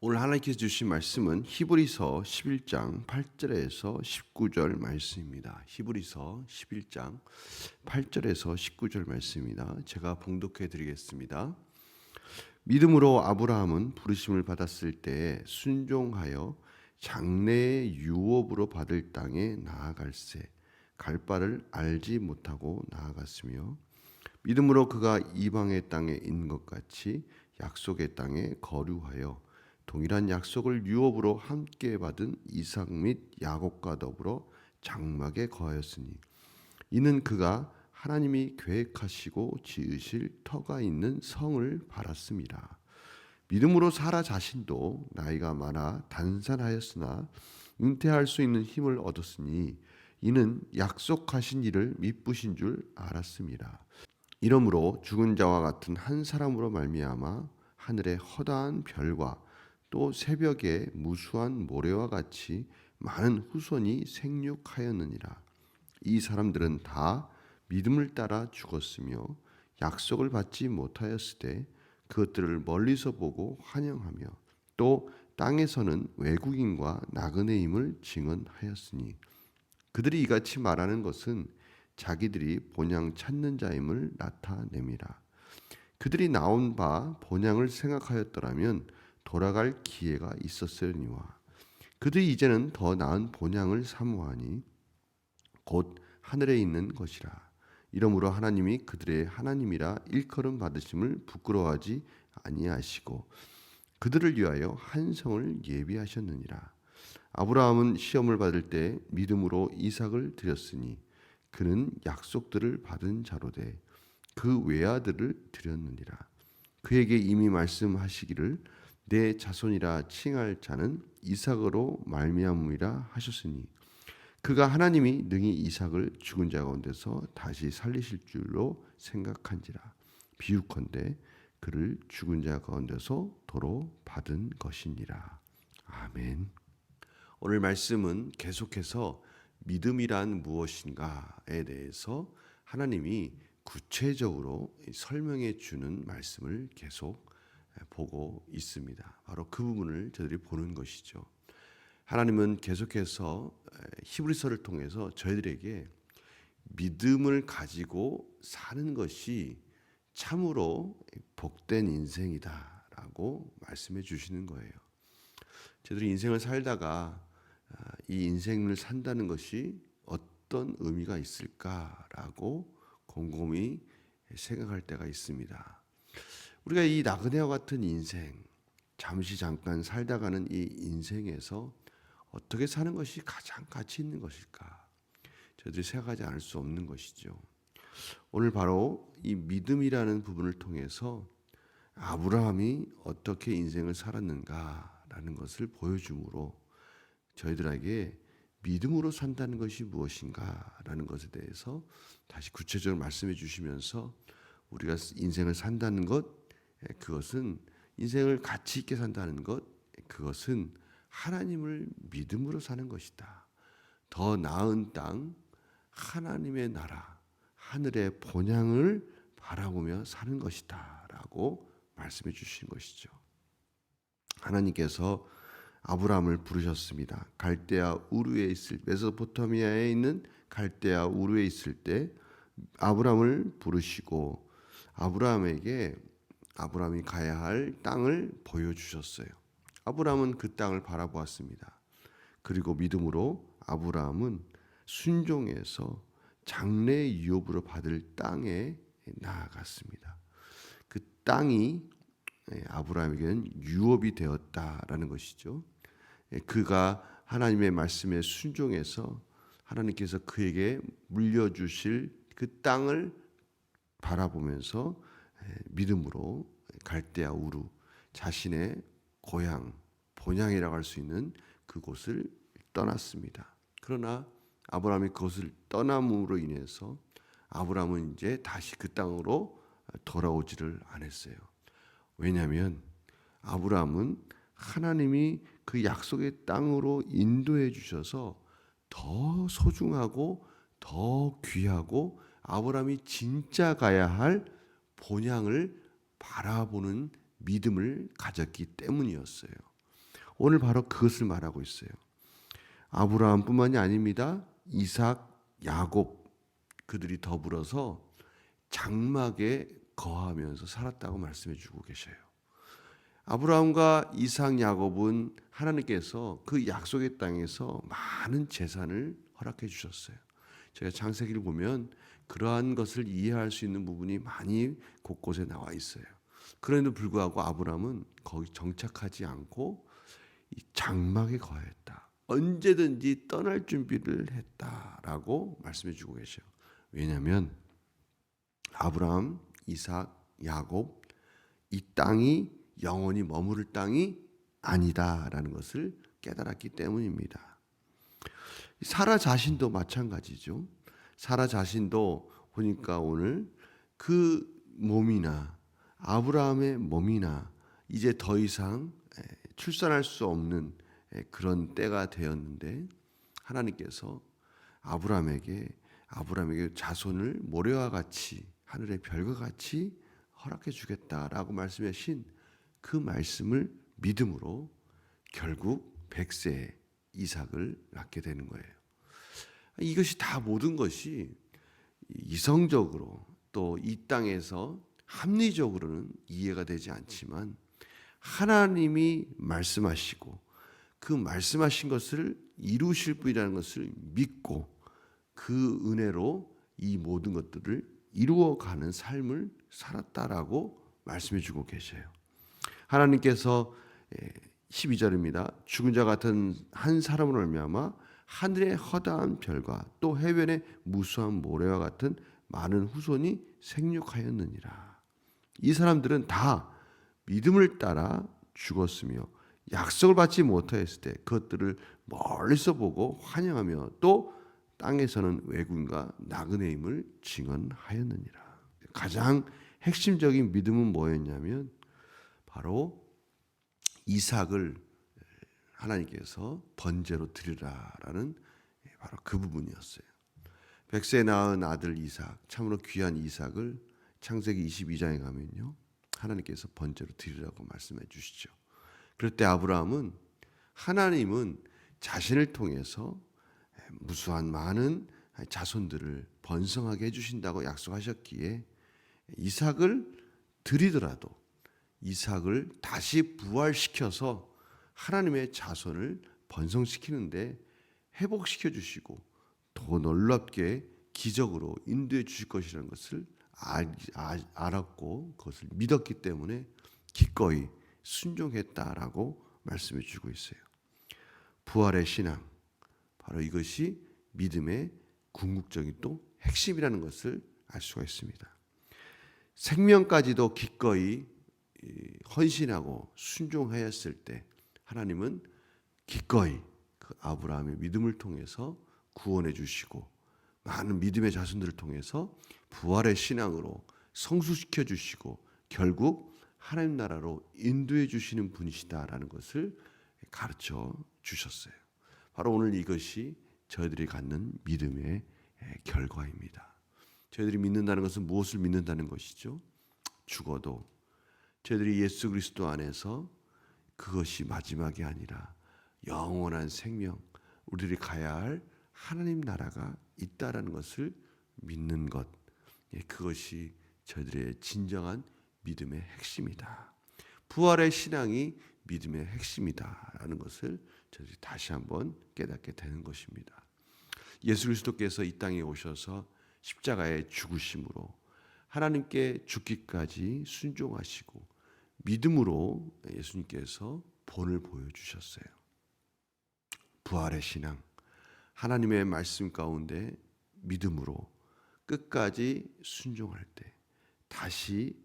오늘 하나님께서 주신 말씀은 히브리서 11장 8절에서 19절 말씀입니다. 히브리서 11장 8절에서 19절 말씀입니다. 제가 봉독해 드리겠습니다. 믿음으로 아브라함은 부르심을 받았을 때 순종하여 장래의 유업으로 받을 땅에 나아갈새 갈 바를 알지 못하고 나아갔으며 믿음으로 그가 이방의 땅에 있는 것 같이 약속의 땅에 거류하여 동일한 약속을 유업으로 함께 받은 이삭 및 야곱과 더불어 장막에 거하였으니 이는 그가 하나님이 계획하시고 지으실 터가 있는 성을 바랐습니다. 믿음으로 사라 자신도 나이가 많아 단산하였으나 잉태할 수 있는 힘을 얻었으니 이는 약속하신 일을 미쁘신 줄 알았습니다. 이러므로 죽은 자와 같은 한 사람으로 말미암아 하늘의 허다한 별과 또 새벽에 무수한 모래와 같이 많은 후손이 생육하였느니라. 이 사람들은 다 믿음을 따라 죽었으며 약속을 받지 못하였을 때 그것들을 멀리서 보고 환영하며 또 땅에서는 외국인과 나그네임을 증언하였으니 그들이 이같이 말하는 것은 자기들이 본향 찾는 자임을 나타냅니다. 그들이 나온 바 본향을 생각하였더라면 돌아갈 기회가 있었으니와 그들이 이제는 더 나은 본향을 사모하니 곧 하늘에 있는 것이라. 이러므로 하나님이 그들의 하나님이라 일컬음 받으심을 부끄러워하지 아니하시고 그들을 위하여 한 성을 예비하셨느니라. 아브라함은 시험을 받을 때 믿음으로 이삭을 드렸으니 그는 약속들을 받은 자로되 그 외아들을 드렸느니라. 그에게 이미 말씀하시기를 내 자손이라 칭할 자는 이삭으로 말미암음이라 하셨으니 그가 하나님이 능히 이삭을 죽은 자 가운데서 다시 살리실 줄로 생각한지라 비유컨대 그를 죽은 자 가운데서 도로 받은 것이니라 아멘. 오늘 말씀은 계속해서 믿음이란 무엇인가에 대해서 하나님이 구체적으로 설명해 주는 말씀을 계속 보고 있습니다. 바로 그 부분을 저들이 보는 것이죠. 하나님은 계속해서 히브리서를 통해서 저희들에게 믿음을 가지고 사는 것이 참으로 복된 인생이다라고 말씀해 주시는 거예요. 저들이 인생을 살다가 이 인생을 산다는 것이 어떤 의미가 있을까라고 곰곰이 생각할 때가 있습니다. 우리가 이 나그네와 같은 인생, 잠시 잠깐 살다 가는 이 인생에서 어떻게 사는 것이 가장 가치 있는 것일까? 저들이 생각하지 않을 수 없는 것이죠. 오늘 바로 이 믿음이라는 부분을 통해서 아브라함이 어떻게 인생을 살았는가라는 것을 보여줌으로 저희들에게 믿음으로 산다는 것이 무엇인가라는 것에 대해서 다시 구체적으로 말씀해 주시면서 우리가 인생을 산다는 것 그것은 인생을 가치 있게 산다는 것 그것은 하나님을 믿음으로 사는 것이다. 더 나은 땅 하나님의 나라 하늘의 본향을 바라보며 사는 것이다 라고 말씀해 주신 것이죠. 하나님께서 아브라함을 부르셨습니다. 갈대아 우르에 있을 메소포타미아에 있는 갈대아 우르에 있을 때 아브라함을 부르시고 아브라함에게 아브라함이 가야 할 땅을 보여주셨어요. 아브라함은 그 땅을 바라보았습니다. 그리고 믿음으로 아브라함은 순종해서 장래 유업으로 받을 땅에 나아갔습니다. 그 땅이 아브라함에게는 유업이 되었다라는 것이죠. 그가 하나님의 말씀에 순종해서 하나님께서 그에게 물려주실 그 땅을 바라보면서 믿음으로 갈대아 우루 자신의 고향 본향이라고 할 수 있는 그곳을 떠났습니다. 그러나 아브라함이 그것을 떠남으로 인해서 아브라함은 이제 다시 그 땅으로 돌아오지를 않았어요. 왜냐하면 아브라함은 하나님이 그 약속의 땅으로 인도해 주셔서 더 소중하고 더 귀하고 아브라함이 진짜 가야 할 본향을 바라보는 믿음을 가졌기 때문이었어요. 오늘 바로 그것을 말하고 있어요. 아브라함뿐만이 아닙니다. 이삭, 야곱 그들이 더불어서 장막에 거하면서 살았다고 말씀해 주고 계셔요. 아브라함과 이삭, 야곱은 하나님께서 그 약속의 땅에서 많은 재산을 허락해 주셨어요. 제가 창세기를 보면 그러한 것을 이해할 수 있는 부분이 많이 곳곳에 나와 있어요. 그럼에도 불구하고 아브라함은 거기 정착하지 않고 이 장막에 거했다. 언제든지 떠날 준비를 했다라고 말씀해 주고 계셔요. 왜냐하면 아브라함, 이삭, 야곱 이 땅이 영원히 머무를 땅이 아니다라는 것을 깨달았기 때문입니다. 사라 자신도 마찬가지죠. 사라 자신도 보니까 오늘 그 몸이나 아브라함의 몸이나 이제 더 이상 출산할 수 없는 그런 때가 되었는데 하나님께서 아브라함에게 아브라함에게 자손을 모래와 같이 하늘의 별과 같이 허락해 주겠다라고 말씀하신 그 말씀을 믿음으로 결국 백세 이삭을 낳게 되는 거예요. 이것이 다 모든 것이 이성적으로 또 이 땅에서 합리적으로는 이해가 되지 않지만 하나님이 말씀하시고 그 말씀하신 것을 이루실 분이라는 것을 믿고 그 은혜로 이 모든 것들을 이루어가는 삶을 살았다라고 말씀해 주고 계셔요. 하나님께서 12절입니다. 죽은 자 같은 한 사람으로 말미암아 하늘의 허다한 별과 또 해변의 무수한 모래와 같은 많은 후손이 생육하였느니라. 이 사람들은 다 믿음을 따라 죽었으며 약속을 받지 못하였을 때 그것들을 멀리서 보고 환영하며 또 땅에서는 외군과 나그네임을 증언하였느니라. 가장 핵심적인 믿음은 뭐였냐면 바로 이삭을 하나님께서 번제로 드리라라는 바로 그 부분이었어요. 백세 낳은 아들 이삭, 참으로 귀한 이삭을 창세기 22장에 가면요. 하나님께서 번제로 드리라고 말씀해 주시죠. 그럴 때 아브라함은 하나님은 자신을 통해서 무수한 많은 자손들을 번성하게 해주신다고 약속하셨기에 이삭을 드리더라도 이삭을 다시 부활시켜서 하나님의 자손을 번성시키는데 회복시켜 주시고 더 놀랍게 기적으로 인도해 주실 것이라는 것을 알았고 그것을 믿었기 때문에 기꺼이 순종했다라고 말씀해 주고 있어요. 부활의 신앙 바로 이것이 믿음의 궁극적인 또 핵심이라는 것을 알 수가 있습니다. 생명까지도 기꺼이 헌신하고 순종하였을 때 하나님은 기꺼이 그 아브라함의 믿음을 통해서 구원해 주시고 많은 믿음의 자손들을 통해서 부활의 신앙으로 성수시켜 주시고 결국 하나님 나라로 인도해 주시는 분이시다라는 것을 가르쳐 주셨어요. 바로 오늘 이것이 저희들이 갖는 믿음의 결과입니다. 저희들이 믿는다는 것은 무엇을 믿는다는 것이죠? 죽어도 저희들이 예수 그리스도 안에서 그것이 마지막이 아니라 영원한 생명, 우리들이 가야 할 하나님 나라가 있다라는 것을 믿는 것, 예, 그것이 저희들의 진정한 믿음의 핵심이다. 부활의 신앙이 믿음의 핵심이다라는 것을 저희들이 다시 한번 깨닫게 되는 것입니다. 예수 그리스도께서 이 땅에 오셔서 십자가의 죽으심으로 하나님께 죽기까지 순종하시고 믿음으로 예수님께서 본을 보여주셨어요. 부활의 신앙, 하나님의 말씀 가운데 믿음으로 끝까지 순종할 때 다시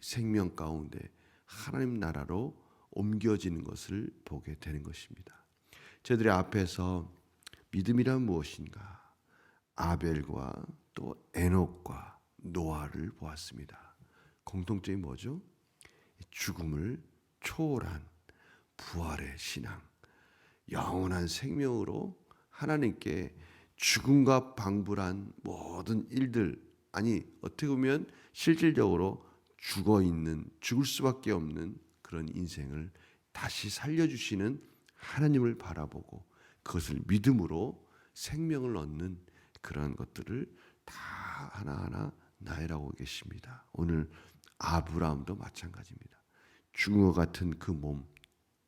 생명 가운데 하나님 나라로 옮겨지는 것을 보게 되는 것입니다. 저들의 앞에서 믿음이란 무엇인가? 아벨과 또 에녹과 노아를 보았습니다. 공통점이 뭐죠? 죽음을 초월한 부활의 신앙, 영원한 생명으로 하나님께 죽음과 방불한 모든 일들, 아니, 어떻게 보면 실질적으로 죽어 있는, 죽을 수밖에 없는 그런 인생을 다시 살려주시는 하나님을 바라보고 그것을 믿음으로 생명을 얻는 그러한 것들을 다 하나하나 나열하고 계십니다. 오늘 아브라함도 마찬가지입니다. 죽은 것 같은 그 몸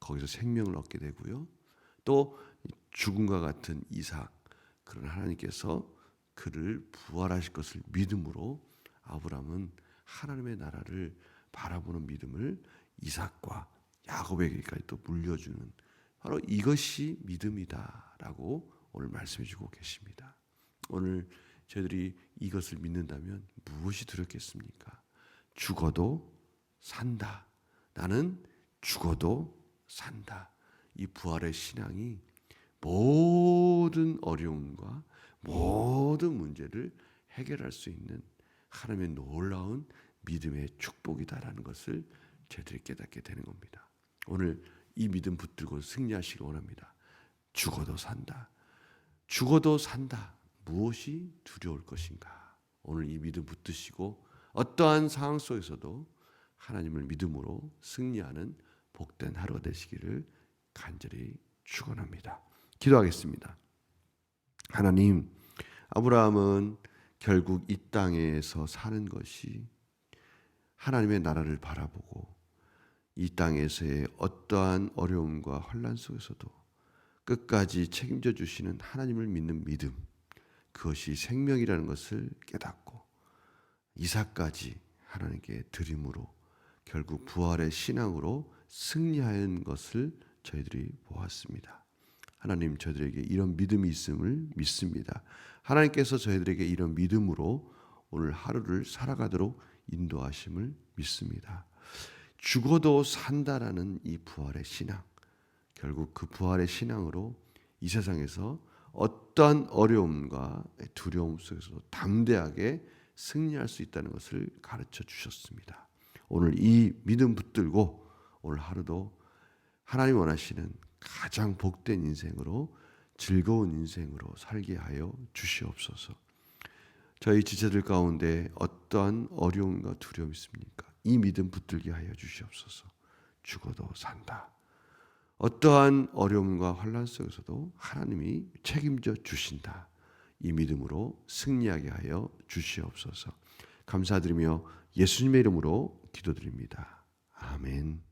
거기서 생명을 얻게 되고요. 또 죽음과 같은 이삭 그런 하나님께서 그를 부활하실 것을 믿음으로 아브라함은 하나님의 나라를 바라보는 믿음을 이삭과 야곱에게까지 또 물려주는 바로 이것이 믿음이다라고 오늘 말씀해 주고 계십니다. 오늘 저희들이 이것을 믿는다면 무엇이 두렵겠습니까? 죽어도 산다. 나는 죽어도 산다. 이 부활의 신앙이 모든 어려움과 모든 문제를 해결할 수 있는 하나님의 놀라운 믿음의 축복이다라는 것을 저희들이 깨닫게 되는 겁니다. 오늘 이 믿음 붙들고 승리하시기 원합니다. 죽어도 산다. 죽어도 산다. 무엇이 두려울 것인가? 오늘 이 믿음 붙드시고 어떠한 상황 속에서도 하나님을 믿음으로 승리하는 복된 하루가 되시기를 간절히 축원합니다. 기도하겠습니다. 하나님, 아브라함은 결국 이 땅에서 사는 것이 하나님의 나라를 바라보고 이 땅에서의 어떠한 어려움과 환란 속에서도 끝까지 책임져 주시는 하나님을 믿는 믿음 그것이 생명이라는 것을 깨닫고 이삭까지 하나님께 드림으로 결국 부활의 신앙으로 승리하는 것을 저희들이 보았습니다. 하나님 저희들에게 이런 믿음이 있음을 믿습니다. 하나님께서 저희들에게 이런 믿음으로 오늘 하루를 살아가도록 인도하심을 믿습니다. 죽어도 산다라는 이 부활의 신앙, 결국 그 부활의 신앙으로 이 세상에서 어떠한 어려움과 두려움 속에서도 담대하게 승리할 수 있다는 것을 가르쳐 주셨습니다. 오늘 이 믿음 붙들고 오늘 하루도 하나님 원하시는 가장 복된 인생으로 즐거운 인생으로 살게 하여 주시옵소서. 저희 지체들 가운데 어떠한 어려움과 두려움이 있습니까? 이 믿음 붙들게 하여 주시옵소서. 죽어도 산다. 어떠한 어려움과 환란 속에서도 하나님이 책임져 주신다. 이 믿음으로 승리하게 하여 주시옵소서. 감사드리며 예수님의 이름으로 기도드립니다. 아멘.